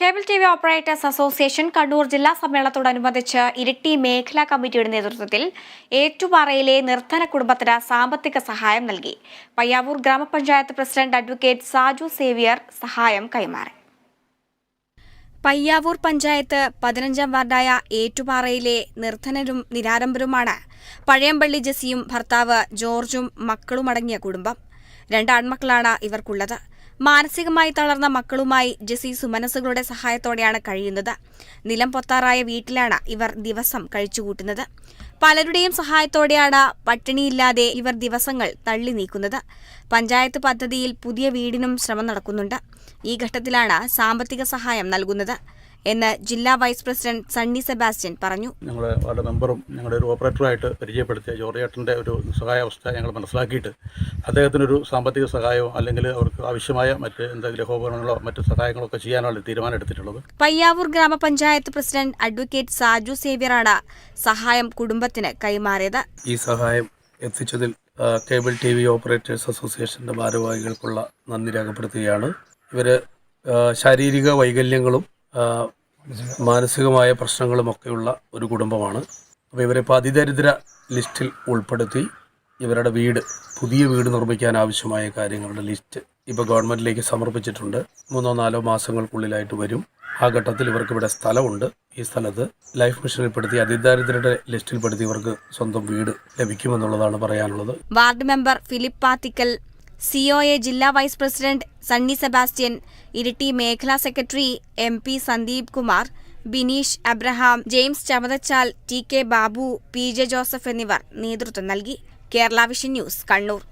Cable T V operators association Kannur ജില്ലാ സമ്മേളനത്തോടനുബന്ധിച്ച് ഇരിട്ടി മേഖലാ കമ്മിറ്റിയുടെ നേതൃത്വത്തിൽ ഏറ്റുപാറയിലെ നിർധന കുടുംബത്തിന് സാമ്പത്തിക സഹായം നൽകി. പയ്യാവൂർ ഗ്രാമപഞ്ചായത്ത് പ്രസിഡന്റ് അഡ്വക്കേറ്റ് സാജു സേവിയർ സഹായം കൈമാറി. പയ്യാവൂർ പഞ്ചായത്ത് പതിനഞ്ചാം വാർഡായ ഏറ്റുപാറയിലെ നിർധനരും നിരാരംഭരുമാണ് പഴയമ്പള്ളി ജെസിയും ഭർത്താവ് ജോർജും മക്കളുമടങ്ങിയ കുടുംബം. രണ്ട് ആൺമക്കളാണ് ഇവർക്കുള്ളത്. മാനസികമായി തളർന്ന മക്കളുമായി ജെസി സുമനസുകളുടെ സഹായത്തോടെയാണ് കഴിയുന്നത്. നിലം പൊത്താറായ വീട്ടിലാണ് ഇവർ ദിവസം കഴിച്ചുകൂട്ടുന്നത്. പലരുടെയും സഹായത്തോടെയാണ് പട്ടിണിയില്ലാതെ ഇവർ ദിവസങ്ങൾ തള്ളി നീക്കുന്നത്. പഞ്ചായത്ത് പദ്ധതിയിൽ പുതിയ വീടിനും ശ്രമം നടക്കുന്നുണ്ട്. ഈ ഘട്ടത്തിലാണ് സാമ്പത്തിക സഹായം നൽകുന്നത്. എന്ന് ജില്ലാ വൈസ് പ്രസിഡന്റ് സണ്ണി സെബാസ്റ്റ്യൻ പറഞ്ഞു. ഞങ്ങളുടെ വാർഡ് മെമ്പറും ഞങ്ങളുടെ ഒരു ഓപ്പറേറ്ററുമായിട്ട് പരിചയപ്പെടുത്തിയ ജോർജേട്ടന്റെ ഒരു സഹായാവസ്ഥ ഞങ്ങൾ മനസ്സിലാക്കിയിട്ട് അദ്ദേഹത്തിനൊരു സാമ്പത്തിക സഹായമോ അല്ലെങ്കിൽ അവർക്ക് ആവശ്യമായ മറ്റ് എന്തെങ്കിലും ഗൃഹോപകരണങ്ങളോ മറ്റ് സഹായങ്ങളോ ഒക്കെ ചെയ്യാനാണ് തീരുമാനം എടുത്തിട്ടുള്ളത് പയ്യാവൂർ ഗ്രാമപഞ്ചായത്ത് പ്രസിഡന്റ് അഡ്വക്കേറ്റ് സാജു സേവ്യറാണ് സഹായം കുടുംബത്തിന് കൈമാറിയത്. ഈ സഹായം എത്തിച്ചതിൽ കേബിൾ ടി വി ഓപ്പറേറ്റേഴ്സ് അസോസിയേഷന്റെ ഭാരവാഹികൾക്കുള്ള നന്ദി രേഖപ്പെടുത്തുകയാണ്. ഇവർ ശാരീരിക വൈകല്യങ്ങളും മാനസികമായ പ്രശ്നങ്ങളുമൊക്കെയുള്ള ഒരു കുടുംബമാണ്. അപ്പോൾ ഇവരെ ഇപ്പോൾ അതിദരിദ്ര ലിസ്റ്റിൽ ഉൾപ്പെടുത്തി ഇവരുടെ വീട് പുതിയ വീട് നിർമ്മിക്കാൻ ആവശ്യമായ കാര്യങ്ങളുടെ ലിസ്റ്റ് ഇപ്പോൾ ഗവൺമെന്റിലേക്ക് സമർപ്പിച്ചിട്ടുണ്ട്. മൂന്നോ നാലോ മാസങ്ങൾക്കുള്ളിലായിട്ട് വരും. ആ ഘട്ടത്തിൽ ഇവർക്ക് ഇവിടെ സ്ഥലമുണ്ട്. ഈ സ്ഥലത്ത് ലൈഫ് മിഷനിൽപ്പെടുത്തി അതിദാരിദ്ര്യയുടെ ലിസ്റ്റിൽപ്പെടുത്തി ഇവർക്ക് സ്വന്തം വീട് ലഭിക്കുമെന്നുള്ളതാണ് പറയാനുള്ളത്. Ward member Philip Pathikkal COA ജില്ലാ vice president Sunny Sebastian Iritty മേഖലാ secretary M P Sandeep Kumar Bineesh Abraham James Chamathachal T K Babu P J Joseph എന്നിവർ നേതൃത്വം നൽകി. Kerala vision news Kannur.